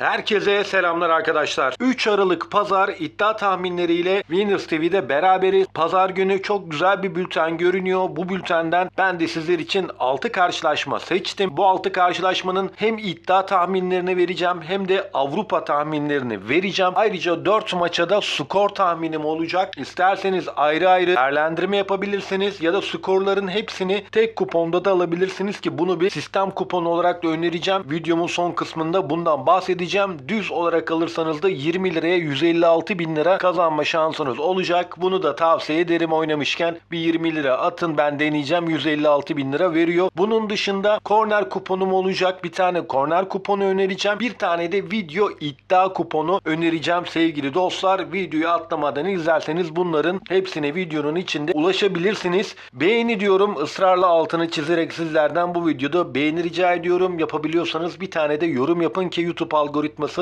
Herkese selamlar arkadaşlar. 3 Aralık Pazar iddia tahminleriyle Winners TV'de beraberiz. Pazar günü çok güzel bir bülten görünüyor. Bu bültenden ben de sizler için 6 karşılaşma seçtim. Bu 6 karşılaşmanın hem iddia tahminlerini vereceğim hem de Avrupa tahminlerini vereceğim. Ayrıca 4 maça da skor tahminim olacak. İsterseniz ayrı ayrı değerlendirme yapabilirsiniz ya da skorların hepsini tek kuponda da alabilirsiniz ki bunu bir sistem kuponu olarak da önereceğim. Videomun son kısmında bundan bahsedeceğim. Düz olarak alırsanız da 20 liraya 156 bin lira kazanma şansınız olacak. Bunu da tavsiye ederim oynamışken bir 20 lira atın ben deneyeceğim 156 bin lira veriyor. Bunun dışında korner kuponum olacak. Bir tane korner kuponu önereceğim. Bir tane de video iddia kuponu önereceğim sevgili dostlar. Videoyu atlamadan izlerseniz bunların hepsine videonun içinde ulaşabilirsiniz. Beğeni diyorum ısrarla altını çizerek sizlerden bu videoda beğeni rica ediyorum. Yapabiliyorsanız bir tane de yorum yapın ki YouTube algoritması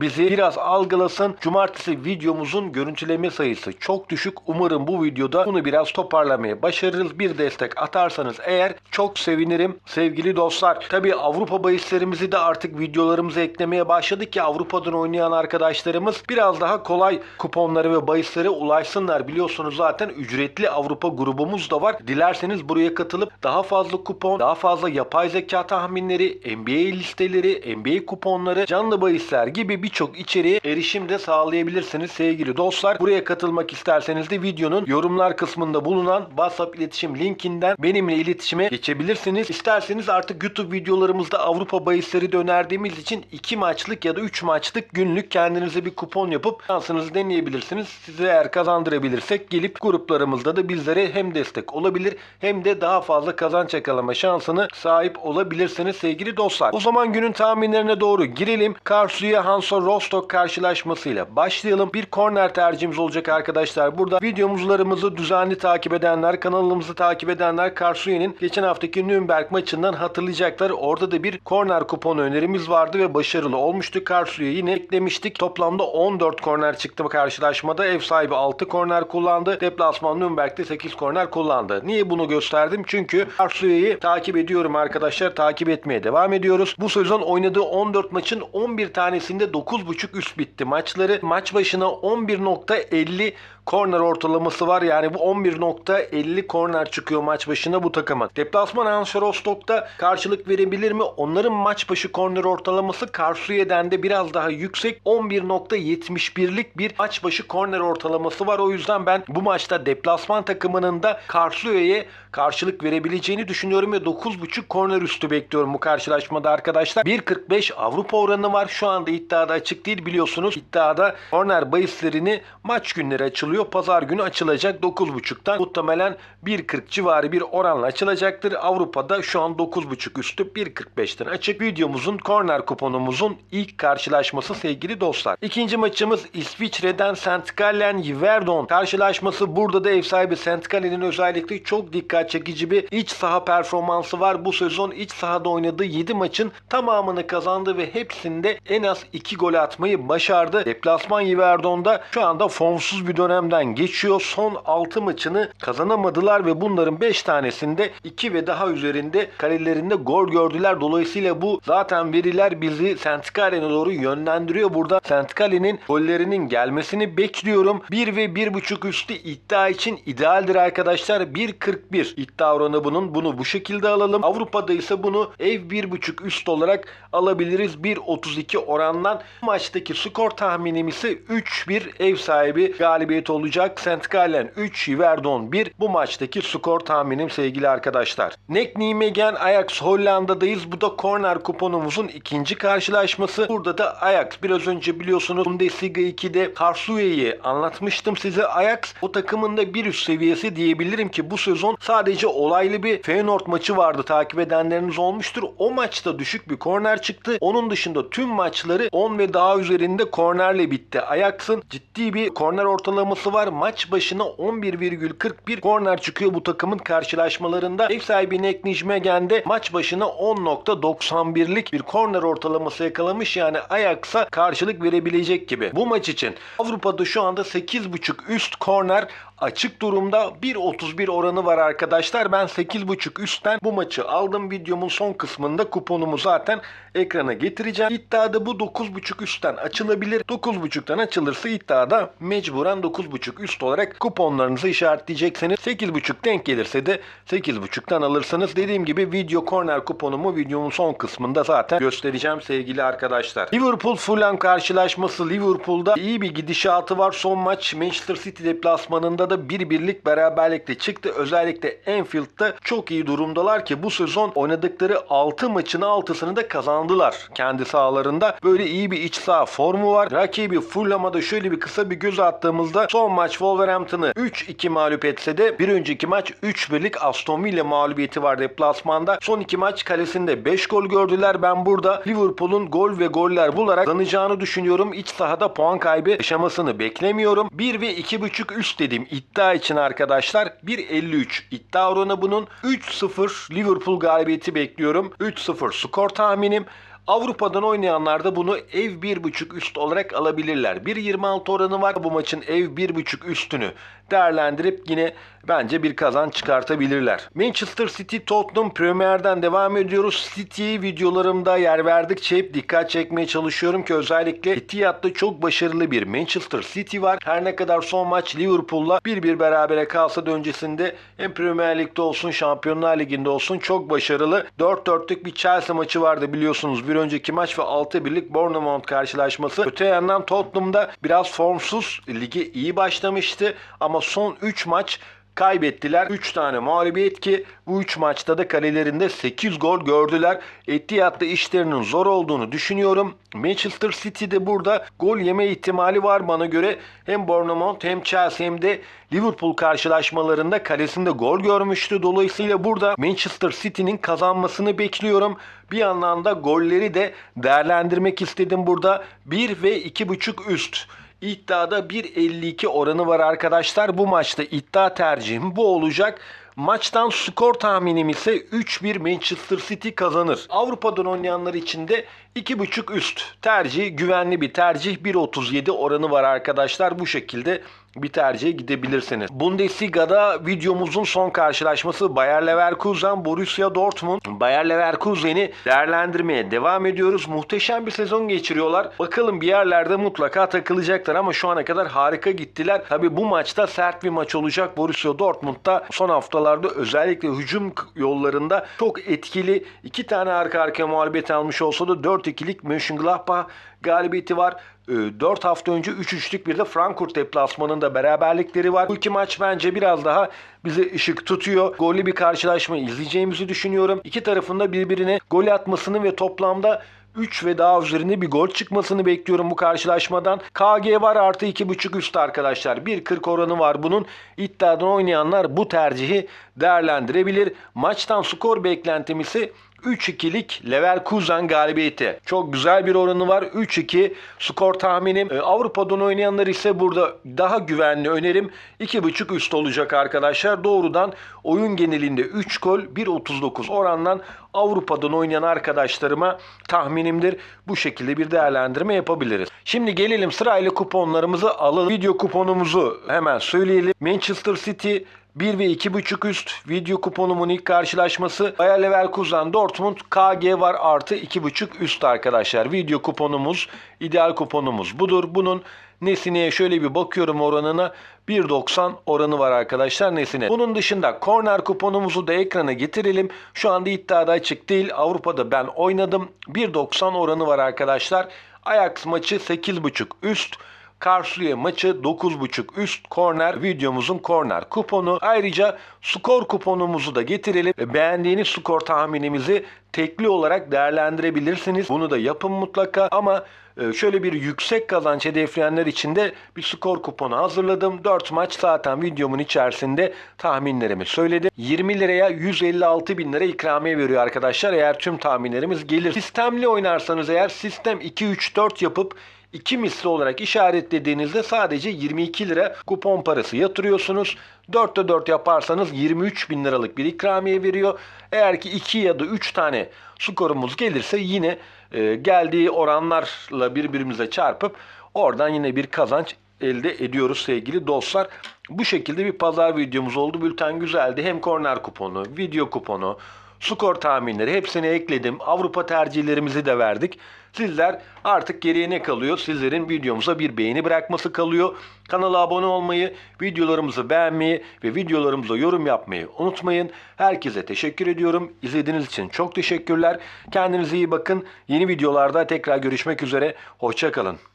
bizi biraz algılasın. Cumartesi videomuzun görüntüleme sayısı çok düşük. Umarım bu videoda bunu biraz toparlamaya başarırız. Bir destek atarsanız eğer çok sevinirim sevgili dostlar. Tabi Avrupa bahislerimizi de artık videolarımıza eklemeye başladık ki Avrupa'dan oynayan arkadaşlarımız biraz daha kolay kuponları ve bahislere ulaşsınlar. Biliyorsunuz zaten ücretli Avrupa grubumuz da var. Dilerseniz buraya katılıp daha fazla kupon, daha fazla yapay zeka tahminleri, NBA listeleri, NBA kuponları, canlı bahisler gibi birçok içeriğe erişim de sağlayabilirsiniz sevgili dostlar. Buraya katılmak isterseniz de videonun yorumlar kısmında bulunan WhatsApp iletişim linkinden benimle iletişime geçebilirsiniz. İsterseniz artık YouTube videolarımızda Avrupa bahisleri de önerdiğimiz için 2 maçlık ya da 3 maçlık günlük kendinize bir kupon yapıp şansınızı deneyebilirsiniz. Size eğer kazandırabilirsek gelip gruplarımızda da bizlere hem destek olabilir hem de daha fazla kazanç yakalama şansını sahip olabilirsiniz sevgili dostlar. O zaman günün tahminlerine doğru girelim. Karsu'ya Hanso Rostock karşılaşmasıyla başlayalım. Bir korner tercihimiz olacak arkadaşlar. Burada videomuzlarımızı düzenli takip edenler, kanalımızı takip edenler Karsu'nun geçen haftaki Nürnberg maçından hatırlayacaklar. Orada da bir korner kuponu önerimiz vardı ve başarılı olmuştu. Karsu'ya yine eklemiştik. Toplamda 14 korner çıktı karşılaşmada. Ev sahibi 6 korner kullandı. Deplasman Nürnberg'de 8 korner kullandı. Niye bunu gösterdim? Çünkü Karsu'yu takip ediyorum arkadaşlar. Takip etmeye devam ediyoruz. Bu sezon oynadığı 14 maçın 11 tanesinde 9.5 üst bitti maçları. Maç başına 11.50 korner ortalaması var. Yani bu 11.50 korner çıkıyor maç başına bu takıma. Deplasman Hansa Rostock'ta karşılık verebilir mi? Onların maç başı korner ortalaması Karsuye'den de biraz daha yüksek. 11.71'lik bir maç başı korner ortalaması var. O yüzden ben bu maçta deplasman takımının da Karsuye'ye karşılık verebileceğini düşünüyorum ve 9.5 korner üstü bekliyorum bu karşılaşmada arkadaşlar. 1.45 Avrupa oranı var. Şu anda iddiada açık değil biliyorsunuz. İddiada korner bahislerini maç günleri açılıyor. Pazar günü açılacak 9.5'tan. Muhtemelen 1.40 civarı bir oranla açılacaktır. Avrupa'da şu an 9.5 üstü 1.45'ten açık. Videomuzun korner kuponumuzun ilk karşılaşması sevgili dostlar. İkinci maçımız İsviçre'den St. Gallen Yverdon karşılaşması. Burada da ev sahibi St. Gallen'in özellikle çok dikkat çekici bir iç saha performansı var. Bu sezon iç sahada oynadığı 7 maçın tamamını kazandı ve hepsinde en az 2 gol atmayı başardı. Deplasman Yverdon'da şu anda formsuz bir dönemden geçiyor. Son 6 maçını kazanamadılar ve bunların 5 tanesinde 2 ve daha üzerinde kalelerinde gol gördüler. Dolayısıyla bu zaten veriler bizi St. Gallen'e doğru yönlendiriyor. Burada St. Gallen'in gollerinin gelmesini bekliyorum. 1 ve 1.5 üstü iddia için idealdir arkadaşlar. 1.41 iddia oranı bunun. Bunu bu şekilde alalım. Avrupa'da ise bunu ev 1.5 üst olarak alabiliriz. 1.32 orandan. Maçtaki skor tahminim ise 3-1 ev sahibi galibiyet olacak. St. Gallen 3, Yverdon 1. Bu maçtaki skor tahminim sevgili arkadaşlar. Nek Nijmegen Ajax Hollanda'dayız. Bu da korner kuponumuzun ikinci karşılaşması. Burada da Ajax biraz önce biliyorsunuz Bundesliga 2'de Karlsruhe'yi anlatmıştım size. Ajax o takımın da bir üst seviyesi diyebilirim ki bu sezon sadece olaylı bir Feyenoord maçı vardı. Takip edenleriniz olmuştur. O maçta düşük bir korner çıktı. Onun dışında tüm maçları 10 ve daha üzerinde kornerle bitti. Ajax'ın ciddi bir korner ortalaması var. Maç başına 11,41 korner çıkıyor bu takımın karşılaşmalarında. Ev sahibi Nijmegen'de maç başına 10.91'lik bir korner ortalaması yakalamış. Yani Ajax'a karşılık verebilecek gibi. Bu maç için Avrupa'da şu anda 8.5 üst korner açık durumda 1.31 oranı var arkadaşlar. Ben 8.5 üstten bu maçı aldım. Videomun son kısmında kuponumu zaten ekrana getireceğim. İddiada bu 9.5 üstten açılabilir. 9.5'tan açılırsa iddiada mecburen 9.5 üst olarak kuponlarınızı işaretleyeceksiniz. 8.5 denk gelirse de 8.5'tan alırsınız. Dediğim gibi video corner kuponumu videomun son kısmında zaten göstereceğim sevgili arkadaşlar. Liverpool Fulham karşılaşması Liverpool'da iyi bir gidişatı var. Son maç Manchester City deplasmanında da bir birlik beraberlikle çıktı. Özellikle Anfield'da çok iyi durumdalar ki bu sezon oynadıkları 6 maçın 6'sını da kazandılar kendi sahalarında. Böyle iyi bir iç saha formu var. Rakibi Fulham'a da şöyle bir kısa bir göz attığımızda son maç Wolverhampton'ı 3-2 mağlup etse de bir önceki maç 3-1'lik Aston Villa mağlubiyeti var deplasmanda. Son iki maç kalesinde 5 gol gördüler. Ben burada Liverpool'un gol ve goller bularak kazanacağını düşünüyorum. İç sahada puan kaybı yaşamasını beklemiyorum. 1 ve 2.5 üst dedim iddia için arkadaşlar. 1.53 iddia oranı bunun. 3-0 Liverpool galibiyeti bekliyorum. 3-0 skor tahminim. Avrupa'dan oynayanlar da bunu ev 1.5 üst olarak alabilirler. 1.26 oranı var. Bu maçın ev 1.5 üstünü değerlendirip yine bence bir kazan çıkartabilirler. Manchester City Tottenham Premier'den devam ediyoruz. City videolarımda yer verdikçe hep dikkat çekmeye çalışıyorum ki özellikle Etihad'da çok başarılı bir Manchester City var. Her ne kadar son maç Liverpool'la 1-1 berabere kalsa da öncesinde hem Premier Lig'de olsun Şampiyonlar Ligi'nde olsun çok başarılı. 4-4'lük bir Chelsea maçı vardı biliyorsunuz bir önceki maç ve 6-1'lik Bournemouth karşılaşması. Öte yandan Tottenham'da biraz formsuz ligi iyi başlamıştı ama son 3 maç kaybettiler. 3 tane mağlubiyet ki bu 3 maçta da kalelerinde 8 gol gördüler. Etihad'da işlerinin zor olduğunu düşünüyorum. Manchester City'de burada gol yeme ihtimali var bana göre. Hem Bournemouth hem Chelsea hem de Liverpool karşılaşmalarında kalesinde gol görmüştü. Dolayısıyla burada Manchester City'nin kazanmasını bekliyorum. Bir yandan da golleri de değerlendirmek istedim burada. 1 ve 2.5 üst. İddiada 1.52 oranı var arkadaşlar. Bu maçta iddia tercihim bu olacak. Maçtan skor tahminim ise 3-1 Manchester City kazanır. Avrupa'dan oynayanlar için de 2.5 üst tercih güvenli bir tercih 1.37 oranı var arkadaşlar. Bu şekilde bir tercihe gidebilirsiniz. Bundesliga'da videomuzun son karşılaşması Bayer Leverkusen Borussia Dortmund. Bayer Leverkusen'i değerlendirmeye devam ediyoruz. Muhteşem bir sezon geçiriyorlar. Bakalım bir yerlerde mutlaka takılacaklar ama şu ana kadar harika gittiler. Tabi bu maçta sert bir maç olacak. Borussia Dortmund'da son haftalarda özellikle hücum yollarında çok etkili. iki tane arka arkaya mağlubiyet almış olsa da 4-2'lik Mönchengladbach galibiyeti var. 4 hafta önce 3-3'lük bir de Frankfurt deplasmanında beraberlikleri var. Bu iki maç bence biraz daha bize ışık tutuyor. Gollü bir karşılaşma izleyeceğimizi düşünüyorum. İki tarafında birbirine gol atmasını ve toplamda 3 ve daha üzerinde bir gol çıkmasını bekliyorum bu karşılaşmadan. KG var artı 2.5 üst arkadaşlar. 1.40 oranı var bunun. İddiadan oynayanlar bu tercihi değerlendirebilir. Maçtan skor beklentim ise 3-2'lik Leverkusen galibiyeti. Çok güzel bir oranı var. 3-2 skor tahminim. Ee, Avrupa'dan oynayanlar ise burada daha güvenli önerim. 2.5 üst olacak arkadaşlar. Doğrudan oyun genelinde 3 gol 1.39 orandan Avrupa'dan oynayan arkadaşlarıma tahminimdir. Bu şekilde bir değerlendirme yapabiliriz. Şimdi gelelim sırayla kuponlarımızı alalım. Video kuponumuzu hemen söyleyelim. Manchester City 1 ve 2.5 üst video kuponumun ilk karşılaşması Bayer Leverkusen Dortmund KG var artı 2.5 üst arkadaşlar. Video kuponumuz ideal kuponumuz budur. Bunun Nesine'ye şöyle bir bakıyorum oranına 1.90 oranı var arkadaşlar Nesine. Bunun dışında korner kuponumuzu da ekrana getirelim. Şu anda iddiada açık değil. Avrupa'da ben oynadım. 1.90 oranı var arkadaşlar. Ajax maçı 8.5 üst. Karşıya maçı 9.5 üst korner videomuzun korner kuponu. Ayrıca skor kuponumuzu da getirelim. Beğendiğiniz skor tahminimizi tekli olarak değerlendirebilirsiniz. Bunu da yapın mutlaka ama e, şöyle bir yüksek kazanç hedefleyenler için de bir skor kuponu hazırladım. 4 maç zaten videomun içerisinde tahminlerimi söyledim. 20 liraya 156 bin lira ikramiye veriyor arkadaşlar eğer tüm tahminlerimiz gelir. Sistemli oynarsanız eğer sistem 2-3-4 yapıp 2 misli olarak işaretlediğinizde sadece 22 lira kupon parası yatırıyorsunuz. 4'te 4 yaparsanız 23 bin liralık bir ikramiye veriyor. Eğer ki 2 ya da 3 tane skorumuz gelirse yine e, geldiği oranlarla birbirimize çarpıp oradan yine bir kazanç elde ediyoruz sevgili dostlar. Bu şekilde bir pazar videomuz oldu. Bülten güzeldi. Hem korner kuponu, video kuponu, skor tahminleri hepsini ekledim. Avrupa tercihlerimizi de verdik. Sizler artık geriye ne kalıyor? Sizlerin videomuza bir beğeni bırakması kalıyor. Kanala abone olmayı, videolarımızı beğenmeyi ve videolarımıza yorum yapmayı unutmayın. Herkese teşekkür ediyorum. İzlediğiniz için çok teşekkürler. Kendinize iyi bakın. Yeni videolarda tekrar görüşmek üzere. Hoşçakalın.